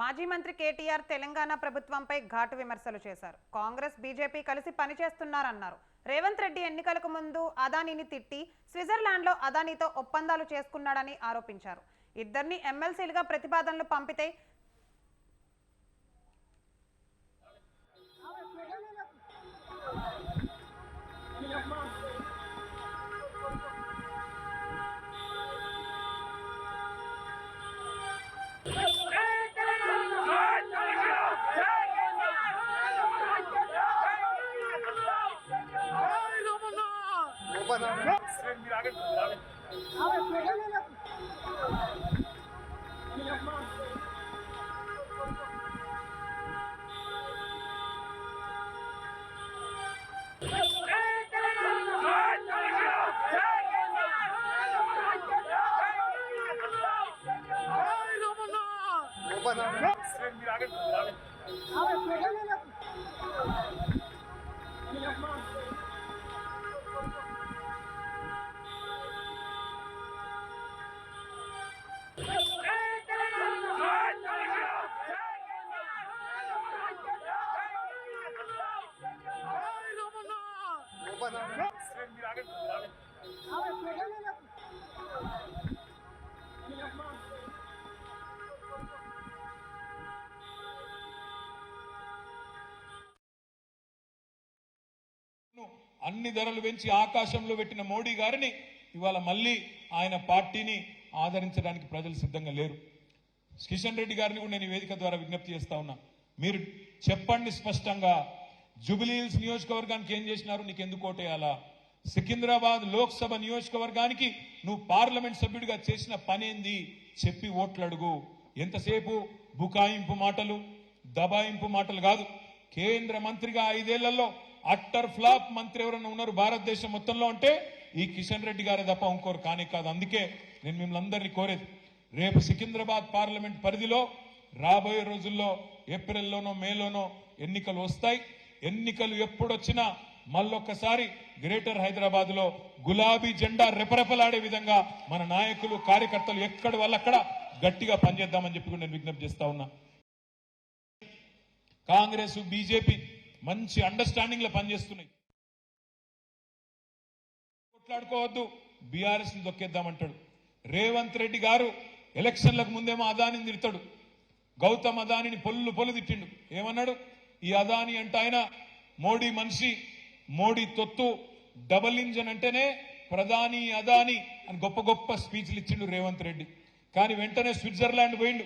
మాజీ మంత్రి కేటీఆర్ తెలంగాణ ప్రభుత్వంపై ఘాటు విమర్శలు చేశారు. కాంగ్రెస్ బీజేపీ కలిసి పనిచేస్తున్నారన్నారు. రేవంత్ రెడ్డి ఎన్నికలకు ముందు అదానీని తిట్టి స్విట్జర్లాండ్లో అదానీతో ఒప్పందాలు చేసుకున్నాడని ఆరోపించారు. ఇద్దరిని ఎమ్మెల్సీలుగా ప్రతిపాదనలు పంపితే Sen bir adet, bir adet. Abi, అన్ని ధరలు పెంచి ఆకాశంలో పెట్టిన మోడీ గారిని ఇవాళ మళ్ళీ ఆయన పార్టీని ఆదరించడానికి ప్రజలు సిద్ధంగా లేరు. కిషన్ రెడ్డి గారిని కూడా నేను వేదిక ద్వారా విజ్ఞప్తి చేస్తా ఉన్నా. మీరు చెప్పండి స్పష్టంగా జూబిలీహిల్స్ నియోజకవర్గానికి ఏం చేసినారు? నీకు ఎందుకు ఓటేయాలా? సికింద్రాబాద్ లోక్సభ నియోజకవర్గానికి నువ్వు పార్లమెంట్ సభ్యుడిగా చేసిన పనేంది? చెప్పి ఓట్లు అడుగు ఎంతసేపు? బుకాయింపు మాటలు దబాయింపు మాటలు కాదు. కేంద్ర మంత్రిగా ఐదేళ్ళలో అట్టర్ ఫ్లాప్ మంత్రి ఎవరైనా ఉన్నారు భారతదేశం మొత్తంలో అంటే ఈ కిషన్ రెడ్డి గారే తప్ప ఇంకోరు కానీ కాదు. అందుకే నేను మిమ్మల్ని అందరినీ కోరేది రేపు సికింద్రాబాద్ పార్లమెంట్ పరిధిలో రాబోయే రోజుల్లో ఏప్రిల్లోనో మేలోనో ఎన్నికలు వస్తాయి. ఎన్నికలు ఎప్పుడొచ్చినా మళ్ళొక్కసారి గ్రేటర్ హైదరాబాద్లో గులాబీ జెండా రెపరెపలాడే విధంగా మన నాయకులు కార్యకర్తలు ఎక్కడి వాళ్ళక్కడ గట్టిగా పనిచేద్దామని చెప్పి నేను విజ్ఞప్తి చేస్తా ఉన్నా. కాంగ్రెస్ బీజేపీ మంచి అండర్స్టాండింగ్లో పనిచేస్తున్నాయి. కొట్లాడుకోవద్దు బీఆర్ఎస్ని దొక్కేద్దామంటాడు. రేవంత్ రెడ్డి గారు ఎలక్షన్లకు ముందేమో అదానిని తిడతాడు. గౌతమ్ అదానిని పొల్లు పొల్లు తిట్టిండు. ఏమన్నాడు? ఈ అదాని అంటే ఆయన మోడీ మనిషి మోడీ తొత్తు డబల్ ఇంజన్ అంటేనే ప్రధాని అదాని అని గొప్ప గొప్ప స్పీచ్లు ఇచ్చిండు రేవంత్ రెడ్డి. కానీ వెంటనే స్విట్జర్లాండ్ పోయిండు.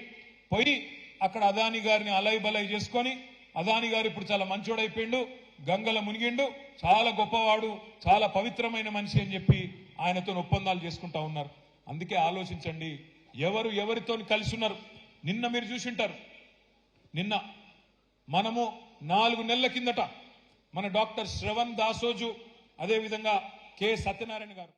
పోయి అక్కడ అదాని గారిని అలై బలై చేసుకొని అదాని గారు ఇప్పుడు చాలా మంచోడైపోయిండు గంగల మునిగిండు. చాలా గొప్పవాడు చాలా పవిత్రమైన మనిషి అని చెప్పి ఆయనతో ఒప్పందాలు చేసుకుంటా ఉన్నారు. అందుకే ఆలోచించండి. ఎవరు ఎవరితో కలిసి ఉన్నారు? నిన్న మీరు చూసింటారు. నిన్న మనము నాలుగు నెలల కిందట మన డాక్టర్ శ్రవణ్ దాసోజు అదేవిధంగా కె సత్యనారాయణ గారు.